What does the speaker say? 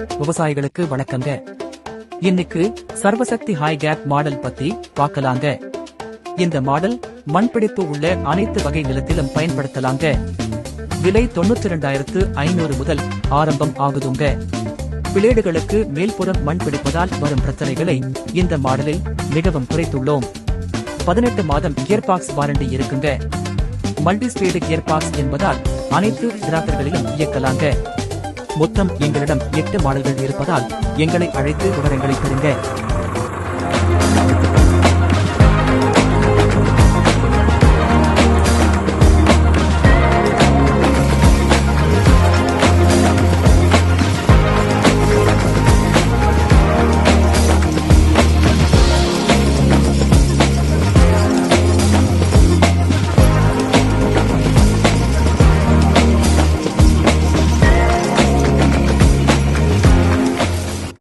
விவசாயிகளுக்கு வணக்கங்க. இன்னைக்கு சர்வசக்தி ஹை கேப் மாடல் பத்தி பார்க்கலாங்க. இந்த மாடல் மண்பிடிப்பு உள்ள அனைத்து வகை நிலத்திலும் பயன்படுத்தலாங்க. விலை தொண்ணூத்தி ரெண்டாயிரத்து ஐநூறு முதல் ஆரம்பம் ஆகுதுங்க. பிளேடுகளுக்கு மேல்புறம் மண் பிடிப்பதால் வரும் பிரச்சனைகளை இந்த மாடலில் மிகவும் குறைத்துள்ளோம். பதினெட்டு மாதம் கியர்பாக்ஸ் வாரண்டி இருக்குங்க. மல்டி ஸ்பீடு கியர்பாக்ஸ் என்பதால் அனைத்து டிராக்டர்களிலும் இயக்கலாங்க. மொத்தம் எங்களிடம் எட்டு மாடல்கள் இருப்பதால் எங்களை அழைத்து விவரங்களை பெறுங்க.